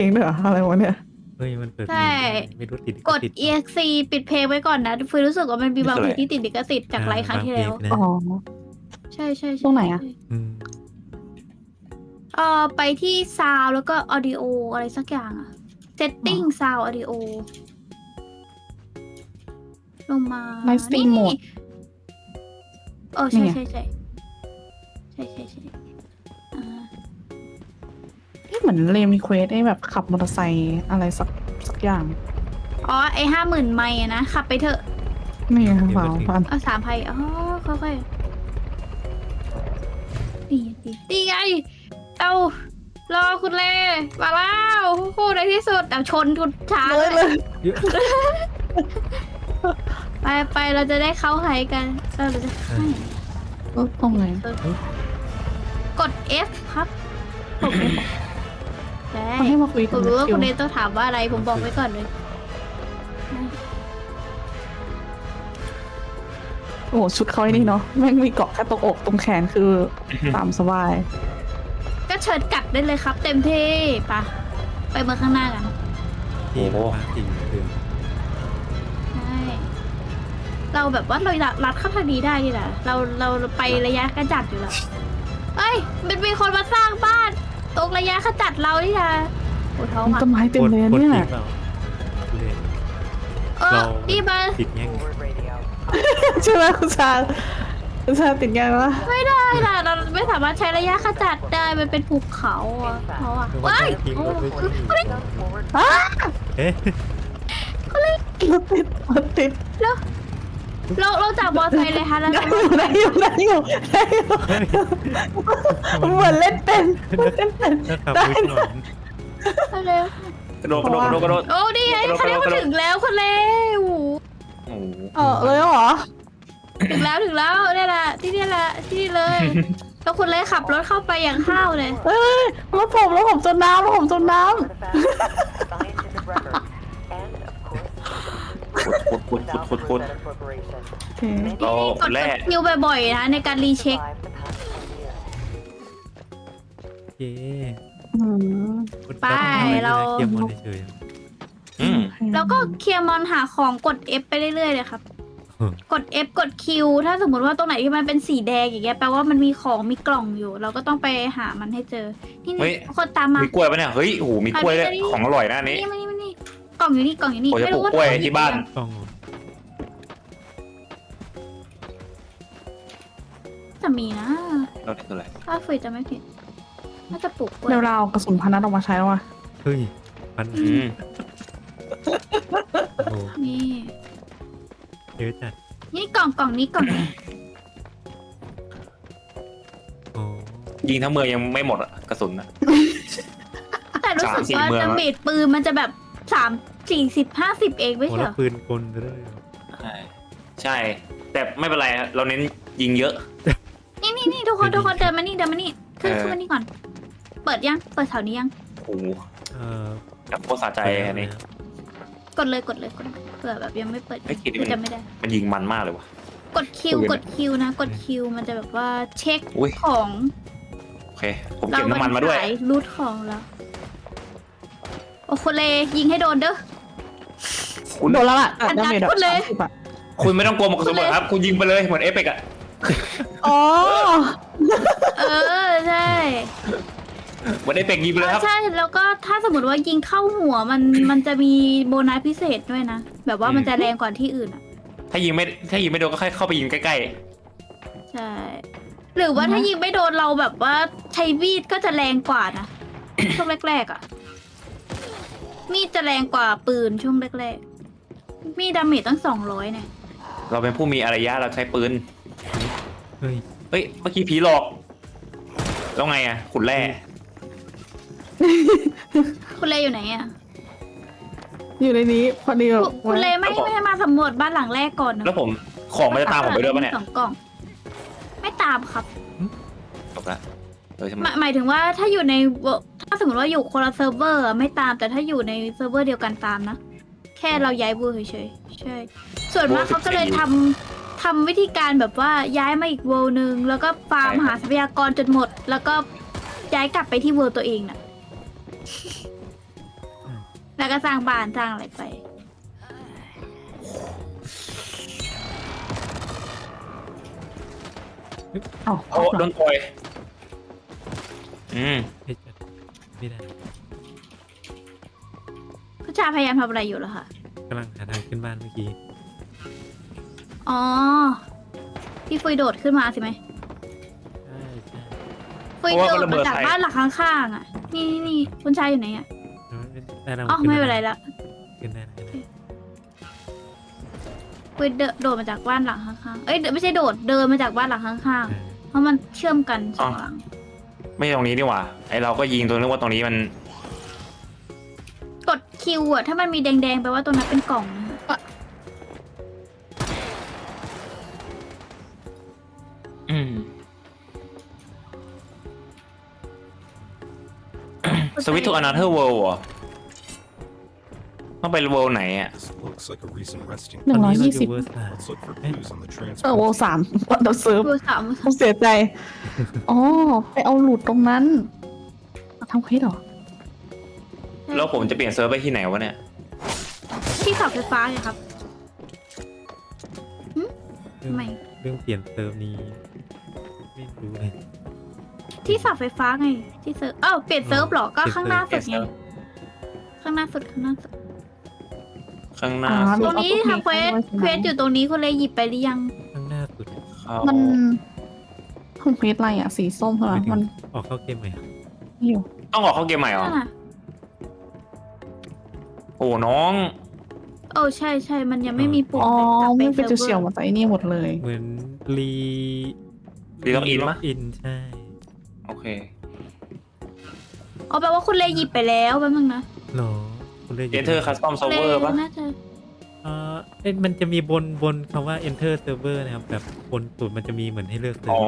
เองด้วยเหรออะไรวะเนี่ย เฮ้ยมันเปิดใช่ ไม่รู้ติดกด ติด exe ปิดเพลงไว้ก่อนนะฟิลรู้สึกว่ามันมีบางเพลงที่ติดลิขสิทธิ์จากไลฟ์ครั้งที่แล้วนะอ๋อ ใช่ใช่ใช่ตรงไหนอะ อืมเออไปที่ซาวแล้วก็ audio อะไรสักอย่างอะ setting sound audio ลงมาไลฟ์สตรีมโหมดนี่เออใช่นี่ไง ใช่ใช่ใช่ใช่ใช่อ่า เอ๊ะเหมือนเลมีเควสให้แบบขับมอเตอร์ไซค์อะไรสักสักอย่างอ๋อไอห้าหมื่นไมล์อะนะขับไปเถอะนี่ไงเปล่าพันเอาสามพันอ๋อค่อยๆดีดีดีไงเอารอคุณเล่มาแล้วคู่ในที่สุดเอาชนทุนช้าเลยเลย เยอะไปไปเราจะได้เข้าไฮกันเราจะให้เออตรงไหนกด F ครับกด F ได้เขาให้มาคุยผกัมนรู้ว่าคิคุวณเดนต้องถามว่าอะไร ผมบอกไว้ก่อนเลย โอ้โหชุดเขาไอ้นี่เนาะแม่งมีเกาะแค่ตรงอกตรงแขนคือตามสบาย ก็เชิญกลับได้เลยครับ เต็มที่ปะไปเมืองข้างหน้ากันที่มาจริงเรื่องใช่เราแบบว่าเรารัดเข้าทางนี้ได้นี่แหละเราเราไประยะกระจัดอยู่แล้วเอ้ยมันมีคนมาสร้างบ้าน ตรงระยะขจัดเรานี่นะโอ้ท้องมีอะต้นไม้เต็มเลยกดเนี่ยทิ้งเปล่าเลยเออเรานี่มาติดแง่งใช่ไหมคุณชาคุณชาติดยังวะไม่ได้ล่ะเราไม่สามารถใช้ระยะขจัดได้มันเป็นภูเขาอะเพราะอะหรือว่าว้ายทิ้งโอ้รถไว้ที่อ้ารเอ๊ะ รถติดรถติด เราเราจากมอไซค์เลยค่ะแล้วได้อยู่ได้อยู่ได้อยู่ได้อยู่เหมือนเล่นเป็นเหมือนเล่นเป็นถ้าขับได้ไม่ถนนเอาเร็วกระโดดกระโดดกระโดดกระโดดโอ้นี่ไงกระโดดเขาเรียกกระโดดว่าถึงแล้วคนเร็วโอ้โหเออเลยเหรอถึงแล้วถึงแล้วเนี่ยแหละที่นี่แหละที่นี่เลยแล้วคุณเลยขับรถเข้าไปอย่างข้าวเลยเอ้ยรถผมรถผมจนน้ำรถผมจนน้ ขุดขุดขุดขุดขุดำโอเคเรากดแร่คิวบ่อยๆนะในการรีเช็คเย้อืมกดต้องทำอะไรด้วยนะเกียร์มอนเฉยอืมแล้วก็เคลียร์มอนหาของกด F ไปเรื่อยๆเลยครับ กด F กด Q ถ้าสมมติว่าตรงไหนที่มันเป็นสีแดงอย่างเงี้ยแปลว่ามันมีของมีกล่องอยู่ เราก็ต้องไปหามันให้เจอนี่นี่คนตามมามีกล้วยปะเนี่ย เฮ้ยโอ้โหมีกล้วยด้วยของอร่อยนะอันนี้ นี่มานี่มานี่ กล่องอยู่นี่กล่องอยู่นี่โอ้ยจะไม่รู้ว่าปลูกกล้วยที่บ้านกล้องเหรอจะมีนะเราเนี่ยคืออะไรถ้าฝืนจะไม่ผิดน่าจะปลูกกล้วยเดี๋ยวเราเอากระสุนพันนัดออกมาใช้แล้วว่ะเฮ้ยพันอืมโอ้โหนี่เยอะจัดนี่กล่องกล่องนี้กล่องนี้โอ้ยิงทั้งเมืองยังไม่หมดอะกระสุนอะ แต่รู้สึกสามสี่ว่าเมืองจะอะเบดปืนมันจะแบบสาม สี่สิบห้าสิบเองไม่โหใช่เหแล้รวอปืนกลไปด้วยใช่ใช่ แต่ไม่เป็นไรฮะเราเน้นยิงเยอะ นี่นี่นี่ทุกคนทุกคนเดินมานี่เดินมานี่ขึ้นเออ ขึ้นมานี่ก่อน เปิดยังเปิดแถวนี้ยัง โอ้โหเอ่อแบบโคตรสะใจอันนี้ กดเลยกดเลยกดเลยเผื่อแบบยังไม่เปิดไอ้คิดนี่มัน จะไม่ได้ มันยิงมันมากเลยว่ะกดคิวปืนอะกดคิวนะ กดคิวมันจะแบบว่าเช็คอุ้ยของโอเค ผมเก็บน้ำมันมาด้วยเรขรูทของแล้วโอ้โคเลยิงให้โดนเด้อ คุณโดนแล้วล่ะอันนั้นดาเมจพูดเลยสามสิบอะคุณไม่ต้องกลัวหมดกระสุนหมดครับ คุณยิงไปเลยเหมือนเอฟเฟกอะอ๋อ เออใช่เหมือนเอฟเฟกยิงไปเลยครับ ใช่แล้วก็ถ้าสมมติว่ายิงเข้าหัวมันมันจะมีโบนัสพิเศษด้วยนะ แบบว่ามันจะแรงกว่าที่อื่นอะถ้ายิงไม่ถ้ายิงไม่โดนก็ค่อยเข้าไปยิงใกล้ใช่ หรือว่าถ้ายิงไม่โดนเราแบบว่าใช้มีดก็จะแรงกว่านะช่วงแรกๆอะ มีดจะแรงกว่าปืนช่วงแรกๆ มีดดาเมจตั้งสองร้อยเนี่ยๆเราเป็นผู้มีอารยะเราใช้ปืน เฮ้ย เฮ้ย เมื่อกี้ผีหลอก แล้วไงอะขุดแร่ คุณเลอยู่ไหนอะอยู่ในนี้พอดีแบบคุณเลไม่ไม่ให้มาสำรวจบ้านหลังแรกก่อนนะแล้วผม ของมันจะตามผมไปด้วยปะเนี่ยสองกล่อง ไม่ตามครับจบละเออใช่ไหมหมายหมายถึงว่าถ้าอยู่ในเวอร์ถ้าสมมติว่าอยู่คนละเซิร์ฟเวอร์อะไม่ตามแต่ถ้าอยู่ในเซิร์ฟเวอร์เดียวกันตามนะ แค่เราย้ายเวอร์เฉยๆใช่ ส่วนมากเขาก็เลยทำทำวิธีการแบบว่าย้ายมาอีกเวอร์หนึ่งแล้วก็ฟาร์มหาทรัพยากรจนหมด แล้วก็ย้ายกลับไปที่เวอร์ตัวเองน่ะ แล้วก็สร้างบ้านสร้างอะไรไป เอ้าโอ้โดนต่อยอืมเฮ้ยจะไม่ได้ ผู้ชายพยายามทำอะไรอยู่เหรอคะกำลังหาทางขึ้นบ้านเมื่อกี้ อ๋อพี่ฟุยโดดขึ้นมาสิไหมใช่ใช่ฟุยโดดมาจากบ้านหลังข้างๆอะ นี่นี่นี่คุณชายอยู่ไหนอะแล้วไม่ได้เราอ๋อขึ้ไม่เป็นไรละขึ้นได้นะฟุยเดนโดดมาจากบ้านหลังข้างๆเอ้ยไม่ใช่โดดเดินมาจากบ้านหลังข้างเออๆเพราะมันเชื่อมกันสองหลัง ไม่ใช่ตรงนี้ดีกว่าไอเราก็ยิงตัวนึกว่าตรงนี้มันกด คิวอะถ้ามันมีแดงๆแปลว่าตรงนั้นเป็นกล่องนะคะอืม สวิตทูอนาเธอร์เวิลด์เหรอต้องไปเวิลด์ไหนอะ This looks like a recent resting หนึ่งร้อยตยี่สิบเวอร์สาม Let's look for clues on the เออ transport. โวสามเราเซิร์ฟดูสามผมเสียใจ อ๋อ ไปเอาหลุดตรงนั้นเอาทำเควสเหรอ แล้วผมจะเปลี่ยนเซิร์ฟไปที่ไหนวะเนี่ย ที่ขับไฟฟ้าไงครับเรื่องไม่เรื่องเปลี่ยนเติมนี้ ไม่รู้เลยที่เสับไฟฟ้าไง ที่เซิร์ฟเอ้าเปลี่ยนเซิร์ฟเหรอ ก็เปลี่ยนข้างหน้าเซิสุร์ดฟไง ข้างหน้าสุดข้างหน้าสุด ข้างหน้าอ๋อตรงนี้ทำเควส เควสอยู่ตรงนี้คุณเลยหยิบไปหรือยัง ข้างหน้าสุดเข้ามันทำเควสอะไรอะ สีส้มใช่ไหมหมายถึงมัน ออกเข้าเกมใหม่อะอยู่ต้องออกเข้าเกมใหม่เหรอนั่นน่ะ โอ้น้องโอ้ใช่ใช่มันยังไม่มีปุ่มอ๋อกลับไปไม่เป็นจุดซิร์ฟวอร์เฉียวมาจากไอ้นี่หมดเลย เหมือนรีรีล็อกอินล็ปะอินใช่ โอเคอ๋อแปลว่าคุณเลยหยิบไปแล้วแป๊บนึงนะหรอคุณเลยเอนเตอร์คัสตอมเซิร์ฟเวอร์ปะน่าจะเออเอ๊ะมันจะมีบนบนคำว่า enter server นะครับ แบบบนสุดมันจะมีเหมือนให้เลือกเซิร์อ๋ฟอ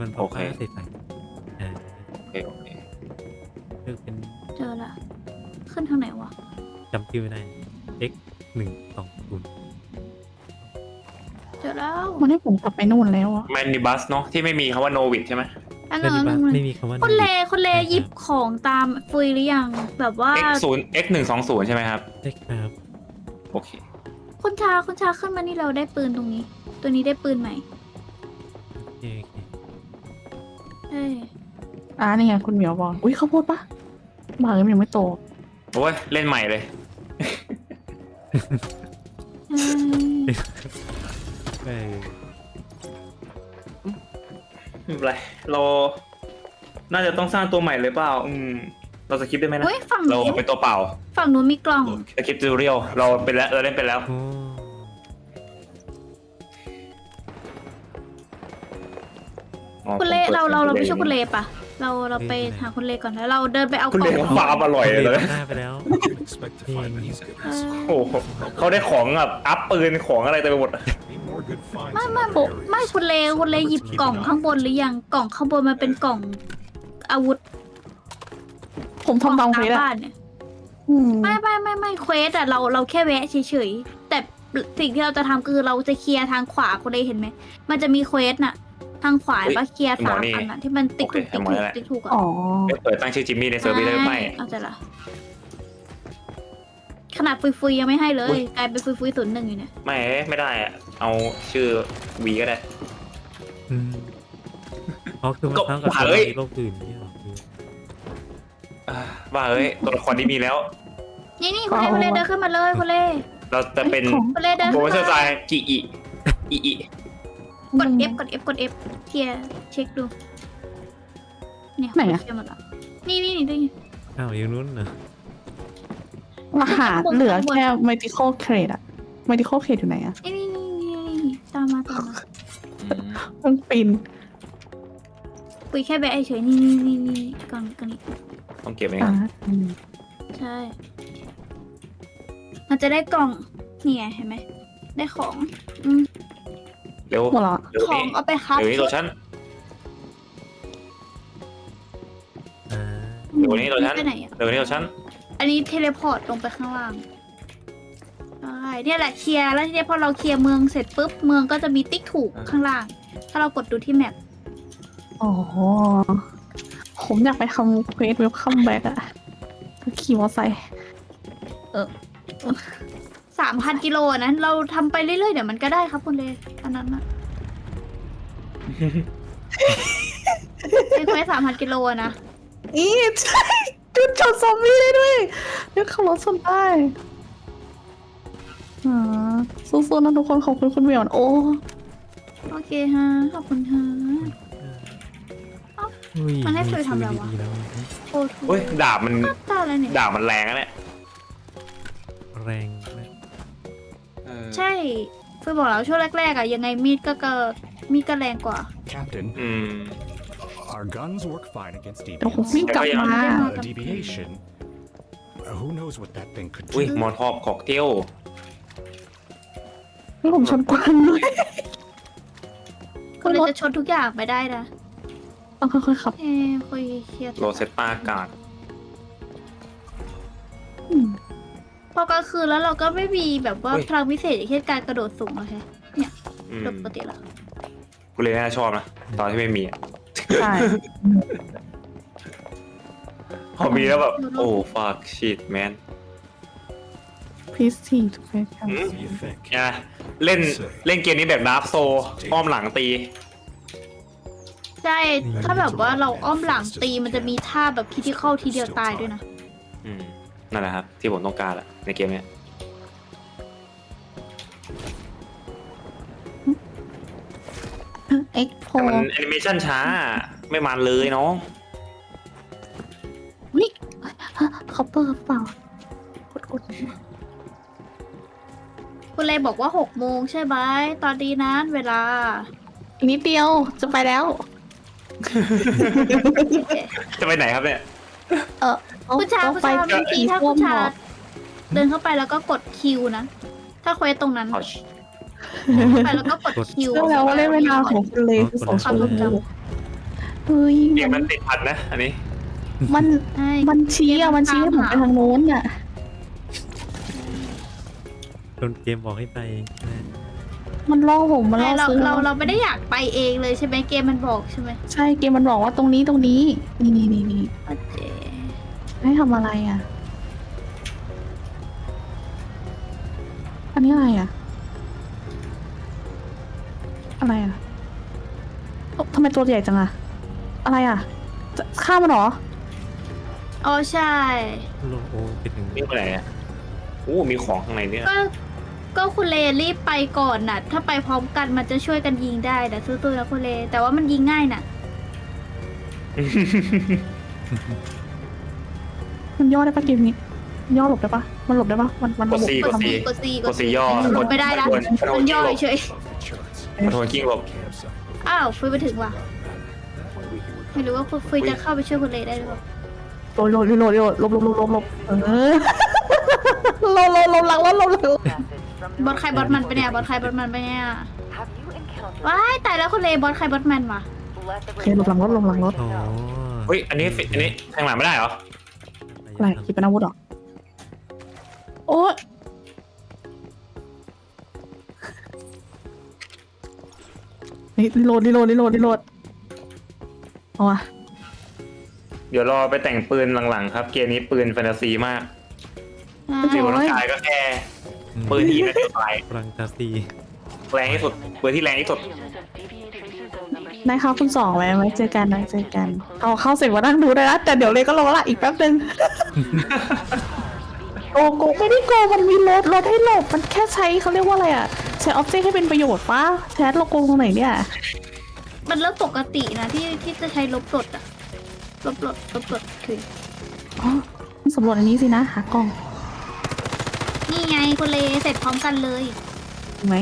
มันพโออเค ค่าใส่ใส่อ่าโอเคโอเค เลือกเป็นเจอละขึ้นทางไหนวะ จำชื่อไม่ได้ x หนึ่งสองศูนย์เจอแล้วมันให้ผมกลับไปนู่นแล้วอะแมนดิบัสเนาะที่ไม่มีคำว่าโนวิดใช่ไหม อันแต่นั้นดีอับันสนั้นไม่มีคำว่าคุณเล Node คุณเลหยิบของตามฟุยหรือยัง แบบว่า x ศูนย์ x หนึ่งสองศูนย์ใช่ไหมครับใช่ครับโอเคคุณชาคุณชาขึ้นมานี่เราได้ปืนตรงนี้ ตัวนี้ได้ปืนใหม่โอเคโอเคเอ้ยอ่านี่ไงคุณเหมียวบอกอุ้ยข้าวโพดปะบางยังไม่โตโอ้ย เล่นใหม่เลย เอ้ยเออไม่เป็นไรเรา น่าจะต้องสร้างตัวใหม่เลยเปล่า อืม เราสคริปต์ได้ไหมนะ เฮ้ยฝั่งเรานี้เป็นตัวเปล่าฝั่งนู้นมีกล่อง Look, สคริปต์จูเรียลเราเป็นแล้วเราเล่นเป็นแล้ว โอ้อ๋อคุณเลผมปิดเราเราเราไม่สียช่วยคุณเลปะ เราเราไปหาคุณเลก่อนแล้วเราเดินไปเอาคุณกเลล่องฟาร์มอร่อยเลยเลเลยหน้าไปแล้ว didn't expect to find these guys. โอ้โหเขาได้ของแบบอัพปืนของอะไรเต็มไปหมด Need more good finds ไม่ in ไม่ other ผม areas. ไม่คุณเลคุณเลหยิบกล่องข้างบนหรือยังกล่องข้างบนมันเป็นกล่องอาวุธผมทำตามเควสบ้าอะนเนี่ย อืมไม่ไม่ไม่ไม่เควสอะเราเราแค่แวะเฉยๆแต่สิ่งที่เราจะทำคือเราจะเคลียร์ทางขวาคุณเลยเห็นไหมมันจะมีเควสน่ะ ทางขวาเฮ้ยปะเคลียร์หมอสามนี่อันอะที่มันติ๊กถูกโอเคติ๊กหมอถูนี่กแหละติ๊กถูกอะอ๋อไม่เปิดตั้งชื่อจิมมี่ในเซิร์ฟนี้ได้หรือไม่เอาใจละขนาดฟุยๆยังไม่ให้เลอุ๊ยยกลายเป็นฟุยๆศูนย์หนึ่งอยู่เนี่ยไม่ไม่ได้อะเอาชื่อวีก็ได้อืมอ๋อคือมันก็ซ้ำกับหาตัวเอ้ยโลกอื่นนี่หรอคืออ่าว่าเอ้ยตัวละครนี้มีแล้ว นี่นี่คุณเล่คุณเล่เดินขึ้นมาเลยคุณเล่เราจะเป็นของคุณเล่เดินโปรขึ้นเฟสเซอมาร์ไซจีอีอีอี กด F กด F กด F เคลียร์เช็คดู เนี่ยไหนอะเคลียร์หมดแล้วนี่นี่นี่นี่อ้าวอย่างนู้นเหรอรหัสเหลือแค่ medical crate อะ medical crate อยู่ไหนอะนี่นี่นี่นี่นี่ตามมาตามมาต้องปีนคุยแค่แบะเฉยๆนี่นี่นี่นี่กล่องกล่องนี้ต้องเก็บไว้อ่าก่อนอืมใช่มันจะได้กล่องนี่ไงเห็นไหมได้ของอืม เร็วหมดและเร็วของนี้เอาไปครับ เร็วนี้ตัวฉันอ่าเดี๋ยวนี้เราชั้นไปไหนอะ เร็วนี้ตัวฉันอันนี้เทเลพอร์ตลงไปข้างล่างใช่เนี่ยแหละเคลียร์แล้วทีนี้พอเราเคลียร์เมืองเสร็จปุ๊บเมืองก็จะมีติ๊กถูกข้างล่าง ถ้าเรากดดูที่แมปอ๋อผมอยากไปทำเควสเวลคัมแบ็กอะขี่มอเตอร์ไซค์ สามพันกิโลอะนะเราทำไปเรื่อยๆ เดี๋ยวมันก็ได้ครับคุณเลอันนั้นนะเป็นเควสสามพันกิโลอะนะอีใช่จุดจอดซอมบี้ได้ด้วยเดี๋ยวขับรถชนได้อ่าสู้ๆนะทุกคนขอบคุณคุณเหมียวนะโอ้โอเคฮะขอบคุณฮะ อุ้ยมันให้ฟิวทำอะไรวะ ดีๆแล้วโอ้โหเฮ้ยดาบมัน ตาอะไรเนี่ย ดาบมันแรงนะเนี่ย แรงนะเออ ใช่ฟิวบอกแล้วช่วงแรกๆอะยังไงมีดก็เกิดมีดก็แรงกว่า Captain, อืม our guns work fine against เดี๋ยวผม deviants. วิ่งกลับมา A deviation. Who knows what that thing could อุ้ย do? มอทอบค็อกเทลให้ผมชนกวางด้วยคุณเลยจะชนทุกอย่างไปได้นะต้องค่อยๆขับเอ้คุยเครียดโรเซตตาการ์ด พอกลางคืนแล้วเราก็ไม่มีแบบว่าพลังพิเศษอย่างเช่นการกระโดดสูงโอเคเนี่ยอืมโดยปกติแล้วกูเลยน่าชอบนะตอนที่ไม่มีอะใช่ พอมีแล้วแบบโอ้ fuck shit man please see to face อืม What do you think? เนี่ยเล่นเล่นเกมนี้แบบดาร์ฟโซอ้อมหลังตี ใช่ ถ้าแบบว่าเราอ้อมหลังตีมันจะมีท่าแบบคิดที่เข้าทีเดียวตายด้วยนะอืม นั่นแหละครับ ที่ผมต้องการแหละในเกมเนี้ยเอ็กโพแต่มันแอนิเมชันช้า ไม่มันเลยน้องวิเขาเปิดเปล่ากดกดคุณเลยบอกว่าหกโมงใช่ไหมตอนนี้นั้นเวลา อีกนิดเดียวจะไปแล้ว จะไปไหนครับเนี่ยเออเอ ผู้ชายต้องผู้ไปชายวิธีถ้าร่วผู้มชาหยอกเดินเข้าไปแล้วก็กดคิวนะ ถ้าเควสตรงนั้นเอาเข้าไปแล้วก็กดคิวเชื่อแล้วว่าเล่นเวลาของคุณเลยคือสองชั่วโมงเฮ้ยเกมมันติดพันนะอันนี้ มันใช่มันชี้อะมันชี้ให้ผมไปทางโน้นอะโดนเกมบอกให้ไปนะมันล่อผมมันล่อเราซื้อเราเราไม่ได้อยากไปเองเลยใช่ไหมเกมมันบอกใช่ไหมใช่เกมมันบอกว่าตรงนี้ตรงนี้ นี่นี่นี่นี่โอเค ให้ทำอะไรอะอันนี้อะไรอะอะไรอะโอ๊ะทำไมตัวใหญ่จังอะอะไรอะจะฆ่ามันเหรอ อ๋อใช่ โลโอไปถึงนี่ไปไหนอะโอ้มีของข้างในเนี่ยก็ก็คุณเลรีบไปก่อนน่ะ ถ้าไปพร้อมกันมันจะช่วยกันยิงได้แต่ซื้อตัวนะคุณเล แต่ว่ามันยิงง่ายน่ะ มันย่อได้ปะเกมนี้มันย่อหลบได้ปะมันหลบได้ปะมันมันกดระบบซีกดซีกดซีกดซีย่อลงไม่ได้นะกดกดมันย่อกิ้งหลบเฉย Above the charts. กดโทนกิ้งหลบ Campsite. อ้าวฟุยไปถึงว่ะ That way we can recover. ไม่รู้ว่าฟุยจะเข้าไปช่วยคุณเลได้หรือเปล่าโหลดโหลดโหลดโหลดหลบหลบหลบหลบหลบเออหลบหลบหลบหลังว่าหลบหลังบอสใครบอสมันไปเนี่ยบอสใครบอสมันไปเนี่ย Have you encountered ว้ายตายแล้วคุณเลบอสใครบอสมันวะ let the โอเคหลบหลังรถหลบหลังรถอ๋อเฮ้ยอันนี้ฟิอันนี้แทงหลังไม่ได้เหรอ อะไรหยิบเป็นอาวุธเหรอ โอ้ยนี่รีโหลดรีโหลดรีโหลดรีโหลดเอาวะเดี๋ยวรอไปแต่งปืนหลังๆ ครับ เกมนี้ปืนแฟนตาซีมากอ่าปืนบนร่างกายก็แค่ปืนที่นักเดียวตายฟรังตาซีแรงที่สุดปืนที่แรงที่สุด นายคะคุณสองไว้ไว้เจอกันไว้เจอกัน เอาเข้าเสร็จมานั่งดูได้นะแต่เดี๋ยวเลยก็รอละอีกแป๊บนึงโกโกไม่ได้โกมันมีรถรถให้หลบมันแค่ใช้เขาเรียกว่าอะไรอะใช้ออบเจกต์ให้เป็นประโยชน์ปะแชทเราโกงตรงไหนเนี่ยมันเริ่มปกตินะที่ที่จะใช้ลบปลดอะลบปลดลบปลดคืออ๋อต้องสำรวจอันนี้สินะหากล่อง นี่ไงคุณเลเสร็จพร้อมกันเลยถูกไหม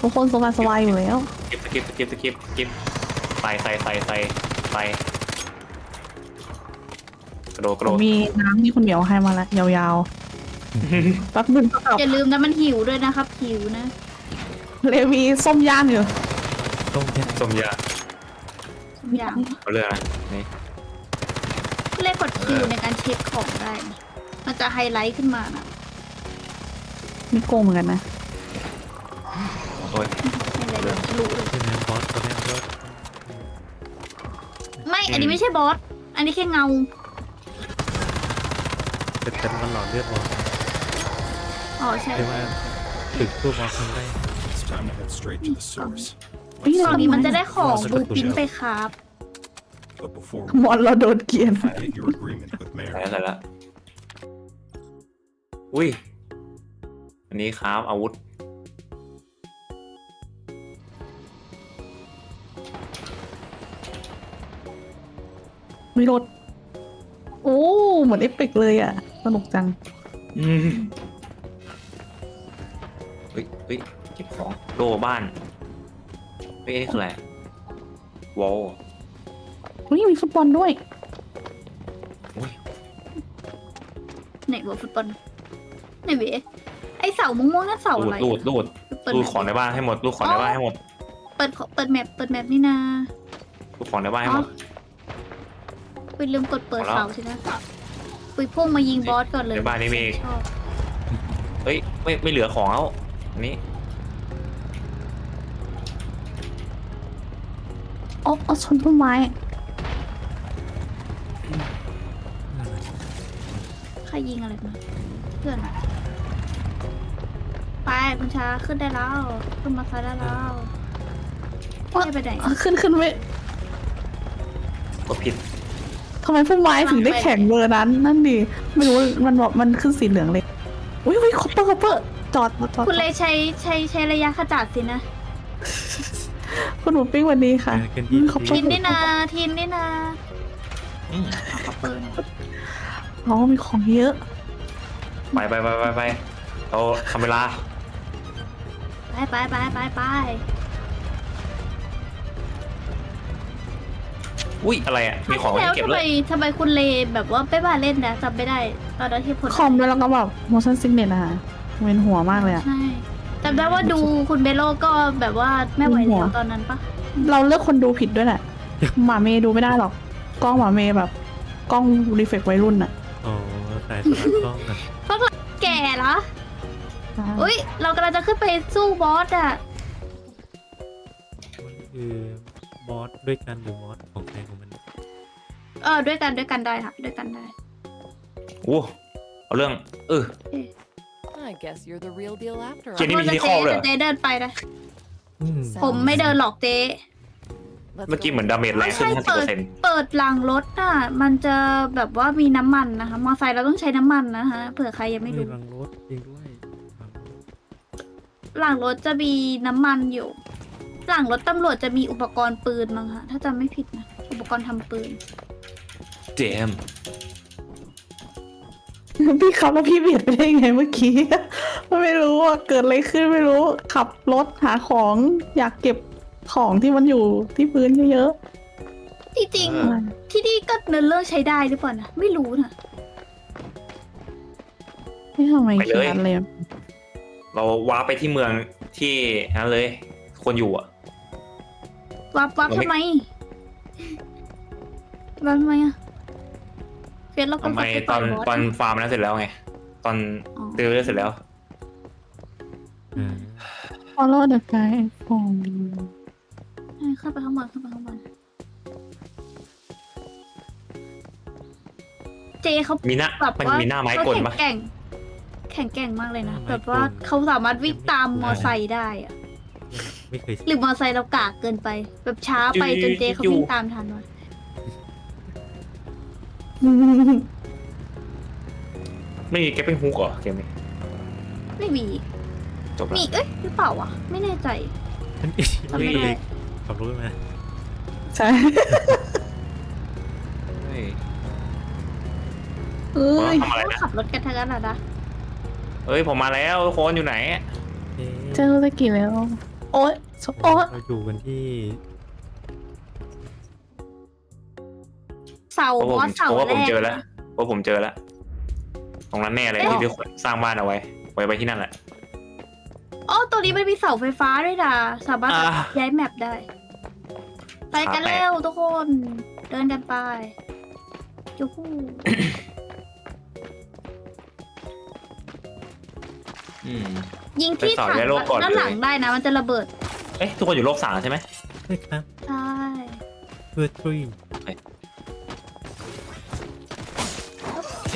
ทุกคนสบายสบายอยู่แล้วเก็บสกิปสกิปสกิปสกิปใส่ใส่ใส่ใส่ใส่กระโดดกระโดดมีน้ำที่คุณเหมียวให้มาแล้วยาวๆแป๊บนึงก็กลับอย่าลืมนะมันหิวด้วยนะครับหิวนะ เลยมีส้มย่างอยู่ต้มแค่สมยาอย่างเอาเรื่องนะนี่เลขกดคิวในการเช็คของได้นะมันจะไฮไลท์ขึ้นมานะมีโกงเหมือนกันนะโอ้ยไม่ เลยรู้เลยใช่ไหมบอสตัวเนี้ยบอสไม่ อันนี้ไม่ใช่บอส อันนี้แค่เงาแต่แต่มันหลอดเลือดวอลอ๋อใช่เรียกว่าตึกตู้วอลครั้งแรก It's time to head straight to the source. อุ๊ยตอนนี้มันจะได้ของเราจะบูปินไปครับ But before มอนเราโดนเกลียน I get your agreement with ใส่ Mayor, แล้วใส่แล้วอุ้ย อันนี้ครับอาวุธ มีรถโอ้เหมือนเอฟเฟกต์เลยอะ สนุกจัง อืมเฮ้ยเฮ้ยเก็บของโลบ้านเฮ้ยนี่คืออะไรวอลเฮ้ยมีฟุตบอลด้วยอุ้ยไหนวัวฟุตบอลไหนเวไอเสาม่วงๆนั่นเสาดูอะดไรดูดดูดเปิดดูดของในบ้านให้หมดดูดของในบ้านให้หมดเปิดเปิดแมปเปิดแมปนี่นาดูดของในบ้านให้หมด ปุยลืมกดเปิดเอาแล้วเสาใช่ไหมปุยพุ่งมายิงบอสก่อนเลยในบ้านนี่มีชอบเฮ้ยไม่ไม่เหลือของแล้วอันนี้อ๋อเอาชนต้นไม้ใครยิงอะไรมาเพื่อนอะไปคุณชาขึ้นได้แล้วขึ้นมาซ้ายได้แล้วไม่ไปไหนขึ้นขึ้นไม่ก็ผิดทำ ไมพุ่มไม้ถึงได้แข็งเบอร์นั้น นั่นดิไม่รู้มันบอกมันขึ้นสีเหลืองเลยอุ้ยอุ้ยคอปเปอร์คอปเปอร์จอดจอดจอดคุณเลยใช้ใช้ใช้ระยะขจัดสินะ คุณหมูปิ้งวันนี้ค่ะเออเกินยี่สิบคอปเปอทินร์นี่นาทินนี่นาอืมเอาขอเปิดอ๋อมีของเยอะ ไปไปไปไปไปเราทำเวลา ไปไปไปไปไป อุ้ยอะไรอะ มีของแล้วให้เก็บทำเลไมยทำไมคุณเลแบบว่าไม่มาเล่นนะจำไม่ได้ ตอนนั้นที่ผลคอมแล้วก็แบบ motion sickness อะค่ะเวียนหัวมากเลยอะ ใช่จำได้ว่าดูคุณเบโลก็แบบว่าไม่ไหวหัแล้ววตอนนั้นปะเราเลือกคนดูผิดด้วยแหละ หมาเมย์ดูไม่ได้หรอก กล้องหมาเมย์แบบ กล้องรีเฟกวัยรุ่นอะอ๋อสายสลับกล้องนะแก่เหรอ อุ้ยเรากำลังจะขึ้นไปสู้บอสอะมันคือ บอสด้วยกันหรือบอสของใครของมันเออด้วยกันด้วยกันได้ค่ะด้วยกันได้ โอ้เอาเรื่อง เออ I guess you're the real deal after เจ all. นี่มีว่าจะที่คอเจ๊เลยเหรอจะเจ๊เดินไปนะอืมผมไม่เดินหรอกเจ๊ Let's เมื่อกี้ go เหมือนดาเมจแรไม่งขึ้นใช่ห้าสิบเปิเปอดร์เซ็นต์เปิดหลังรถอะ มันจะแบบว่ามีน้ำมันนะคะ มอไซค์เราต้องใช้น้ำมันนะคะเผื่อใครยังไม่ไม่รู้ รังรถจริงด้วยรังรถหลังรถจะมีน้ำมันอยู่ หลังรถตำรวจจะมีอุปกรณ์ปืนมั้งคะถ้าจำไม่ผิดนะ อุปกรณ์ทำปืนเจมพี่ขับแล้วพี่เบียดไปได้ไงเมื่อกี้ ไม่รู้ว่าเกิดอะไรขึ้นไม่รู้ ขับรถหาของอยากเก็บของที่มันอยู่ที่พื้นเยอะที่จริง เออๆที่นี่ก็เนินเลิกใช้ได้หรือเปล่านะไม่รู้นะๆไม่ทำไมเขียนเลยเราว้าร์ปไปที่เมืองที่นั้นเลย คนอยู่อะ วับวับเราไม่ทำไมวับทำไมอะเฟซเราก็ทำไมจะปตล่อยนบสตอนฟาร์มนั้นเสร็จแล้วไง ตอนอ๋อเตือนเสร็จแล้วอ่า follow the guy from เอ้ยขึ้นไปข้างบนขึ้นไปข้างบนเจเขามีหน้าแบบมันว่ามีหน้าไม้เขากลแข็งปะแกร่งแข็งแกร่งมากเลยนะ แบบว่าเขาสามารถวิ่งตามมอไซค์ได้อะ ไม่เคยหรือมอไซค์เรากากเกินไป แบบช้าไปจนเจเขาวิ่งตามทันวะไม่มีแกปปิ้งฮุกเหรอเกมนี้ไม่มีจบแล้วมีเอ้ยหรือเปล่าวะไม่แน่ใจ ฉันจำไม่ได้ขับรถมาใช่เฮ้ย เอ้ผมยต้องทำอะไรต้องนะ ขับรถกันทางนั้นเหรอนะเอ้ยผมมาแล้วทุกคนอยู่ไหน เอ๊ะเจอตะกี้แล้ว โอ๊ยโอ๊ยเราอยู่กันที่เสาเพราะบผมอสเสาเพราะว่าแรผมกเจอแล้วเพราะผมเจอแล้ว ตรงนั้นแน่เลยที่ที่คนสร้างบ้านเอาไว้ ไว้ไว้ที่นั่นแหละ อ๋อตัวนี้มันมีเสาไฟฟ้าด้วยนะสามารถอ่า ย้ายแมปได้ ไปกันขาแตกเร็วทุกคน เดินกันไปจูฮู อืม ยิงที่ไปเสาถังย้ายโลกก่อนด้านหลังเลย ได้นะ มันจะระเบิดเอ๊ะทุกคนอยู่โลกสามใช่ไหมใช่ครับ ใช่เพื่อทรีโอเค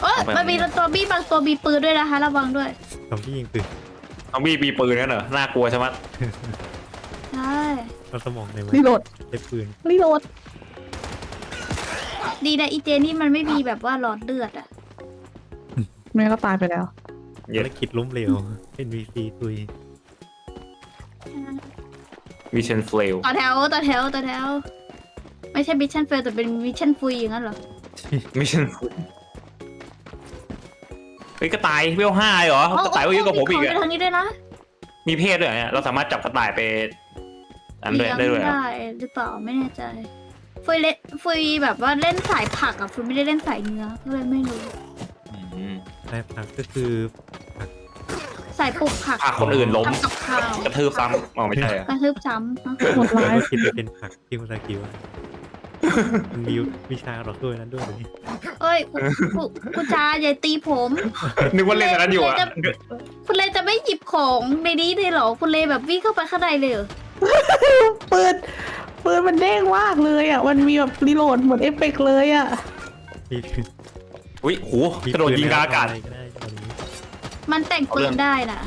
เอาไป มันมีตัวบี้บางตัวมีปืนด้วยนะคะระวังด้วยซอมบี้ยิงปืนเอามีปีปืนนั่นเหรอน่ากลัวใช่ไหมใช่เอาสมองในมันรีโหลดใช้ปืนรีโหลดดีนะอีเจนี่มันไม่มีแบบว่าหลอดเลือดอะ แม่ก็ตายไปแล้ว เย็ด ภารกิจล้มเหลว NPC ตุย วิเชนเฟลต่อแถวต่อแถวต่อแถว ไม่ใช่มิชชั่นเฟลแต่เป็นมิชชั่นฟุยอย่างนั้นเหรอวิเชนเฮ้ยกระต่ายเวลห้าเหรอกระต่ายเวลเยอะกว่าผมอีกมีอะขงทางนี้ด้วยนะมีเพศด้วยเหรอเนี่ยเราสามารถจับกระต่ายไปอันด้วยเลี้ยงได้ด้วยเหรอได้หรือเปล่าไม่แน่ใจฟุยเล่นฟุยแบบว่าเล่นสายผักอะฟุยไม่ได้เล่นสายเนื้อก็เลยไม่รู้ อืมแต่ผักก็คือสายปลูกผักพาคนอื่นล้ม ทำกับข้าวกระทืบซ้ำอ๋อไม่ใช่เหรอกระทืบซ้ำฮะหมดร้ายคิดว่าเป็นผักที่มุสากิว่ามันมีวิชาเราด้วยนั้นด้วยนี่เอ้ยคุณคุณคุณจาอย่าตีผม นึกว่าเล่นอันนั้นอยู่อะคุณเลจะไม่หยิบของในนี้เลยเหรอ คุณเลแบบวิ่งเข้าไปข้างในเลยเหรอปืนปืนมันเด้งมากเลยอะ มันมีแบบรีโหลดเหมือนเอฟเฟกต์เลยอะมีอุ้ ยโหมีกระโดดยิงกลางอากาศอะไรก็ได้ตอนนี้มันแต่งปืนได้น่ะ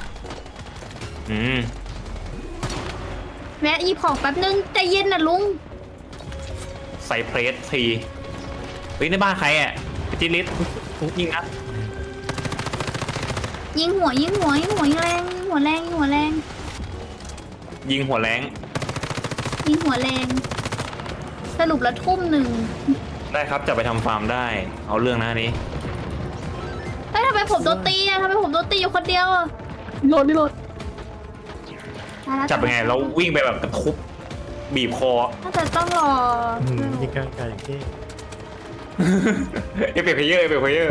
อืมแวะหยิบของแป๊บนึงใจเย็นนะลุง ใส่เพรสทีเฮ้ยในบ้านใครอะไปจิลิสยิงนะยิงหัวยิงหัวยิงหัวยิงแรงยิงหัวแรงยิงหัวแรงยิงหัวแรงยิงหัวแรง สรุปแล้วทุ่มหนึ่ง ได้ครับจะไปทำฟาร์มได้ เอาเรื่องนะอันนี้ เฮ้ยทำไมผมโดนตีอะทำไมผมโดนตีอยู่คนเดียวอะรีโหลดรีโหลดตายแล้วจับเป็นไงเราวิ่งไปแบบกระทุบบีบคอ น่าจะต้องรออืมยิงกลางอากาศอย่างที่เอฟเฟกต์เพลเยอร์เอฟเฟกต์เพลเยอร์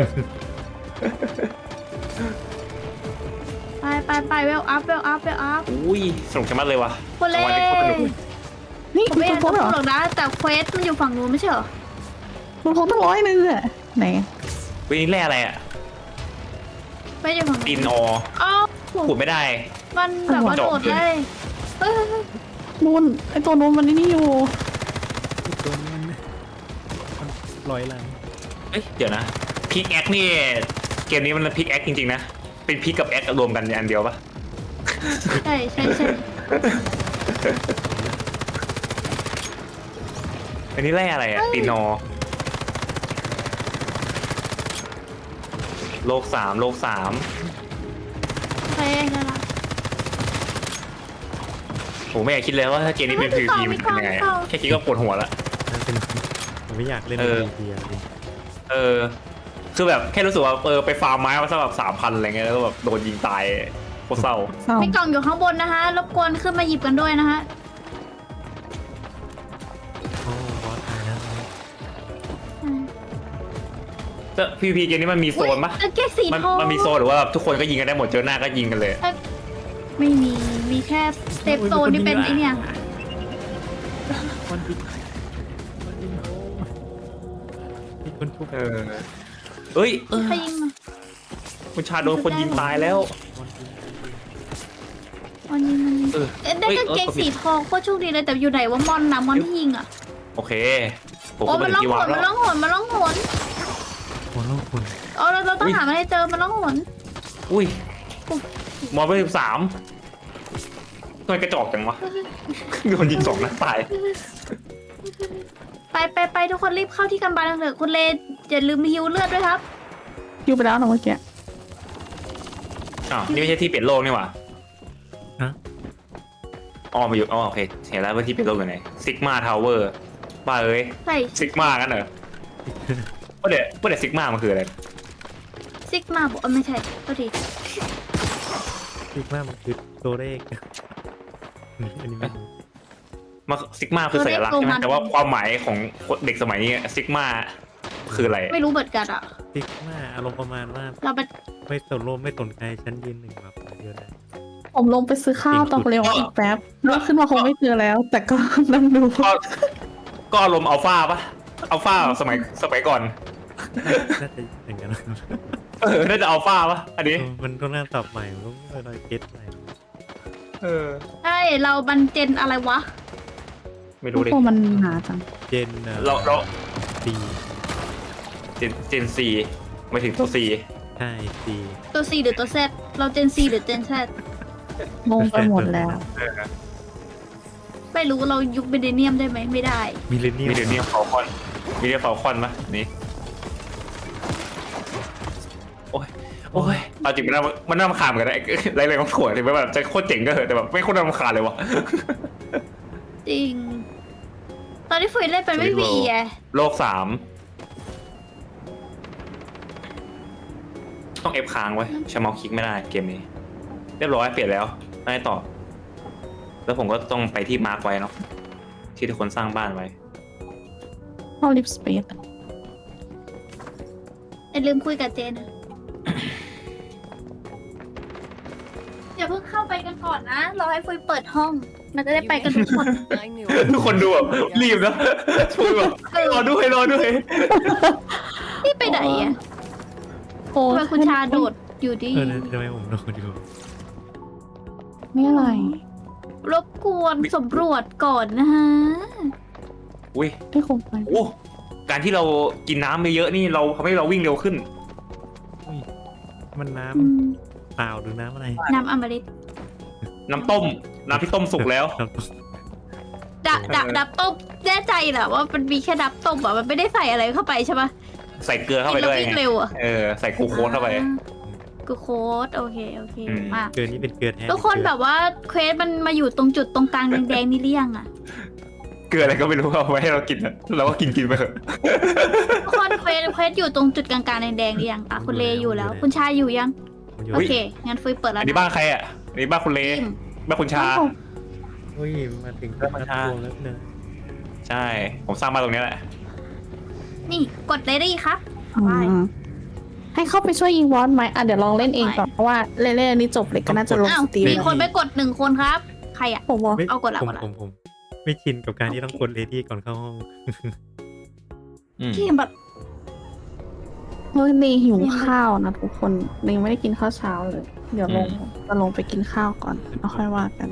ไปไปไปเวลอัพเวลอัพเวลอัพ อุ้ยสนุกชะมัดเลยว่ะคุณเล่วันนี้โคตรสนุกเลยนี่ผมมีไม่คอนยากโพสจะต์เหรอพูดหรอกนะแต่เควสมันอยู่ฝั่งนู้นไม่ใช่เหรอ คุณโพสต์ตั้งร้อยหนึงอะไหนวันนี้แร่อะไรอะไม่อยู่ฝั่งดินู้นนอออ้าวขุดไม่ได้ มันแบบว่าจบโดดได้เฮ้ยเฮ้ยเฮ้ยนู่นไอตัวนู้นมันนี่อยู่ตัวนี้มันมันลอยหลังเอ้ยเดี๋ยวนะพิกแอคนี่เกมนี้มันพิกแอคจริงๆนะ เป็นพิกกับแอครวมกันในอันเดียวปะใช่ใช่ใช่อันนี้แร่อะไรอะดินออ โลกสามโลกสามโอเคได้ละผมไม่อยากคิดเลยว่าถ้าเกมนี้เป็น PVP มันจะเป็นยังไงอะแค่คิดก็ปวดหัวละนั่นเป็นผมไม่อยากเล่นเออ เดียวเลยเออ คือแบบแค่รู้สึกว่าเออไปฟาร์มไม้มาสักแบบสามพันอะไรเงี้ยแล้วแบบโดนยิงตายโคตรเศร้าเศร้ามีกล่องอยู่ข้างบนนะคะ รบกวนขึ้นมาหยิบกันด้วยนะคะ แต่ PVP เกมนี้มันมีโซนปะเอ้ยกางเกงสีมันทองมันมีโซนหรือว่าแบบทุกคนก็ยิงกันได้หมดเจอหน้าก็ยิงกันเลย ไม่มี มีแค่เซฟโซนที่เป็นไอเนี่ยคนปิดคนปิดโอ้มีคนทุบเออเอ้ยเออใครยิงมาคุณชาโดนคนยิงตายแล้วคนปิดวันนี้มันเออเอ้ยได้เอ้ยกางเกงเออ สีทองโคตรโชคดีเลยแต่อยู่ไหนว่ามอนนะมอนที่ยิงอะโอเคผมโอ้ก็มันเป็นล่องกีหวานมันแล้ล่วองหนมันล่องหน คนโลกคนเออเราเราต้องหามันให้เจอมันล่องหนอุ้ยมอไปสิบสามทำไมกระจอกจังวะโดนยิงสองนัดตาย ไปไปไปทุกคนรีบเข้าที่กันบานกันเถอะคุณเลอย่าลืมฮิวเลือดด้วยครับคิวไปแล้วนะเมื่อกี้อ้าวนี่ไม่ใช่ที่เปลี่ยนโลกนี่หว่าฮะ อ๋อมาอยู่อ๋อโอเค เห็นแล้วว่าที่เปลี่ยนโลกอยู่ไหน ซิกมาทาวเวอร์บ้าเอ้ย ใส่ซิกมากันเหรอ ว่าเดี๋ยวว่าเดี๋ยวซิกมามันคืออะไรซิกมาบอกเออไม่ใช่ก็ทีคิดว่ามันคือตัวเลขอันนี้ไม่รู้มาซิกมาคือสัญลักษณ์ใช่ไหมแต่ว่าความหมายของเด็กสมัยนี้ซิกมาคืออะไร ไม่รู้เหมือนกันอะติ๊กมาอารมณ์ประมาณว่า เราไปไม่สนโลมไม่สนใจฉันยืนหนึ่งแบบเดียวได้ผมลงไปซื้อข้าวตอนเร็วอีกแป๊บเลือกขึ้นมาคงไม่เจอแล้ว แต่ก็นั่งดู ก็ก็อารมณ์อัลฟาปะอัลฟาสมัยสมัยก่อน น่าจะอย่างนั้นเออน่าจะอัลฟาปะอันนี้ มันต้องน่าตอบใหม่มันต้องอะไรเก็ตใหม่เออ ใช่เราบันเจนอะไรวะไม่รู้ดิพวกมันหนาจัง เจนเราเราปีเจนเจนซีไม่ถึงตัวซีใช่สีตัว C หรือตัว Z เราเจน C หรือเจน Z งงไปหมดแล้วไม่รู้เรายุคเบเดเนียมได้ไหมไม่ได้ มิเลเนียมมีเดี๋ยวนี้ฟาคอนมีเดี๋ยวฟาคอนปะนี่ โอ้ยเอาจริงมันน่ามันน่ารำคาญเหมือนกันนะไรอะไรมันขวดถึงแม้แบบจะโคตรเจ๋งก็เถอะแต่แบบไม่โคตรรำคาญเลยวะ จริง ตอนที่ฟุยเล่นเป็นไม่มีไงโลกสามต้องเอฟค้างไว้ใช้เมาส์คลิกไม่ได้เกมนี้ เรียบร้อยเปลี่ยนแล้วได้ต่อ แล้วผมก็ต้องไปที่มาร์กไว้เนาะที่ทุกคนสร้างบ้านไว้เข้าลิฟสเปซอย่าลืมคุยกับเจนนะ กันก่อนนะรอให้ฟุยเปิดห้องเราจะได้ไปกันทุกคน I knew ทุกคนดูแบบรีบนะช่วยแบบรอด้วยรอด้วยนี่ไปไหนอะโอ้ทำไมคุณชาโดดอยู่ดี เออแล้วทำไมผมโดนอยู่ไม่อะไร รบกวนสำรวจก่อนนะฮะ อุ้ยได้คงไปโอ้การที่เรากินน้ำเยอะๆนี่เราทำให้เราวิ่งเร็วขึ้นอุ้ยมันน้อืมำเปล่าหรือน้ำอะไร น้ำอมฤต น้ำต้ม น้ำที่ต้มสุกแล้วครับดะดะดับต้มแน่ใจเหรอว่ามันมีแค่ดับต้มอะมันไม่ได้ใส่อะไรเข้าไปใช่ปะใส่เกลือเข้าไปกินแล้วด้วยวิ่งไงเร็วอะเออใส่กลูโคสเข้าไป อ่กูโค้ดโอเคโอเคอืม มากเกลือนี่เป็นเกลือแท้ทุกคนแบบว่าเควสมันมาอยู่ตรงจุดตรงกลางแดงๆนี่หรือยังอะเกลืออะไรก็ไม่รู้เอาไว้ให้เรากินอะเราก็กินกินไปเถอะทุกคนเควสเควสอยู่ตรงจุดกลางๆแดงๆหรือยังอะคุณเลอยู่แล้ว คุณชายอยู่ยังผมอยู่โอเค งั้นฟุยเปิดแล้อัวนนี้บ้านใครอะอั นนี้บ้านคุณเลอืมบ้านคุณชาอุ้ยมาถึงเริ่มมาช้าตัวแล้วเนอะใช่ ผมสร้างบ้านตรงนี้แหละ นี่กดเลยได้ครับอืมให้เข้าไปช่วยยิงวอนไหมอะเดี๋ยวลองเล่นเองก่อนเพราะว่าเล่นๆอันนี้จบเลยก็น่าจะลงอ้าวสตรีมมีคนไปกดหนึ่งคนครับ ใครอะ ผมว่าไม่เอากดละผมกดละ ผมผมไม่ชินกับการที่ต้องกดเลดี้ก่อนเข้าห้อง อืมที่แบบเฮ้ยนี่หิวข้าวนะทุกคนนี่ยังไม่ได้กินข้าวเช้าเลย เดี๋ยวลงจะลงไปกินข้าวก่อนแล้วค่อยว่ากัน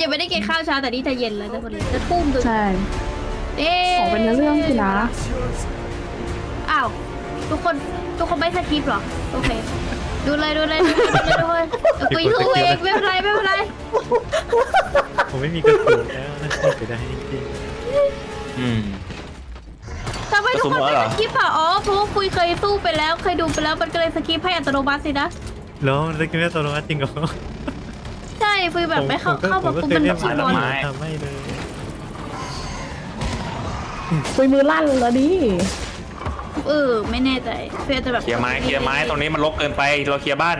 ยังไม่ได้กินข้าวเช้าแต่นี่จะเย็นแล้วจะคนเลยจะทุ่มดึงใช่เอ๊ะขอเป็นเนื้อเรื่องสินะอ้าวทุกคนทุกคนไม่สคริปต์เหรอโอเค ดูเลยดูเลยดูเลยดูเลยดูเลยกุยทูเองไม่เป็นไรไม่เป็นไรผมไม่มีกระสุนแล้วนะเสียดายจริงอืมทำไมทุกคนกระสุนเหรไม่อสคริปต์อะอ๋อเพราะว่าคุยเคยสู้ไปแล้วเคยดูไปแล้วมันก็เลยสคริปต์ให้อัตโนมัติสินะ ๆแล้วมันจะกินได้ตัวน้อยจริงเหรอใช่คุยแบบไม่เข้าผมก็เข้าผแบมบก็ปุ๊บเคมัยนเล่นชิมาบแล้วอลไม้ทำไม่เลยคุยมือลั่นแล้วดิเออไม่แน่ใจเพื่อจะแบบเคลียร์ไม้เคลียร์ไม้ตรงนี้มันรกเกินไปเราเคลียร์บ้าน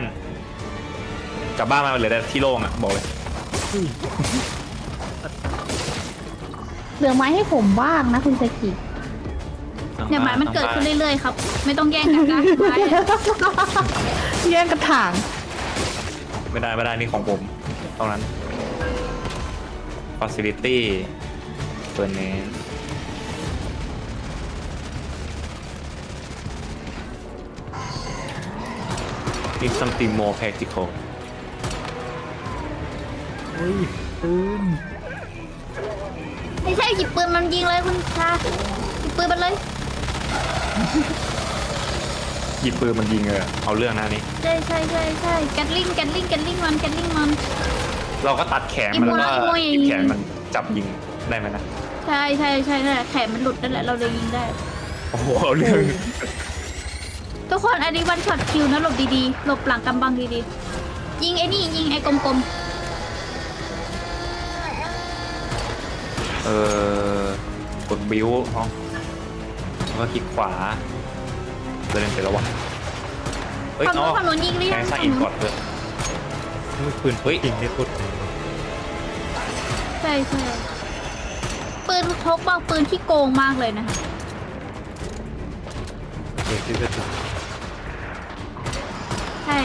กลับบ้านมาเหลือแต่ที่โล่งอะบอกเลยเหลือไม้ให้ผมบ้างนะคุณเซกิเนี่ยหมายมันเกิดขึ้นเรื่อยๆครับ ไม่ต้องแย่งกันนะไม้อะ แย่งกระถางไม่ได้ไม่ได้นี่ของผมเท่านั้น facility furnace need something more practical อุ้ยปืนไม่ใช่หยิบปืนมันยิงเลยคุณชาหยิบปืนมันเลยห ยิบปืนมันยิงเออเอาเรื่องนะนี่ใช่ใช่ใช่ใช่แกตลิงแกตลิงแกตลิงมันแกตลิงมัน เราก็ตัดแขนมันแล้วก็อีโมยอีโมยหยิบแขนมันจับยิงได้ไหมนะใช่ใช่ใช่ใช่แขนมันหลุดนั่นแหละเราเลยยิงได้ โอ้โหเอาเรื่องทุกคนอันนี้วันช็อตคิวนะหลบดีๆหลบหลังกำบังดีๆยิงไอ้นี่ยิงไอ้กลมเออกดบิวเนาะแล้วก็คลิกขวา เดินไปแล้ววะเฮ้ยๆฝั่งเนาะนู้นฝั่งนู้นยิงหรือแค่ยังสร้างฝั่อิงนนู้พอนร์ตเลยปืนเฮ้ยจริงได้โคตรเลยใช่ใช่ปืนพกบางปืนที่โกงมากเลยนะเดี๋ยวซื้อกระสุนใช่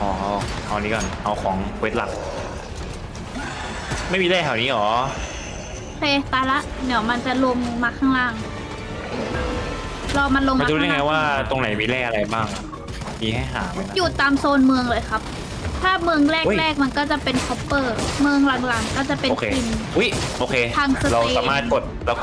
อ๋อเอาอันนี้ก่อนเอาของเวทหลัก ไม่มีแร่แถวนี้หรอ โอเคตายละเดี๋ยวมันจะลงมาข้างล่าง รอมันลงมามาดูข้างได้ไงล่างว่าตรงไหนมีแร่อะไรบ้างอะมีให้หาไหมนะ อยู่ตามโซนเมืองเลยครับ ถ้าเมืองแรกเฮ้ย แรกมันก็จะเป็นคอปเปอร์ เมืองหลังๆก็จะเป็นโอเคทิน อุ้ยโอเค ทางสเตย์เราสามารถกดเรา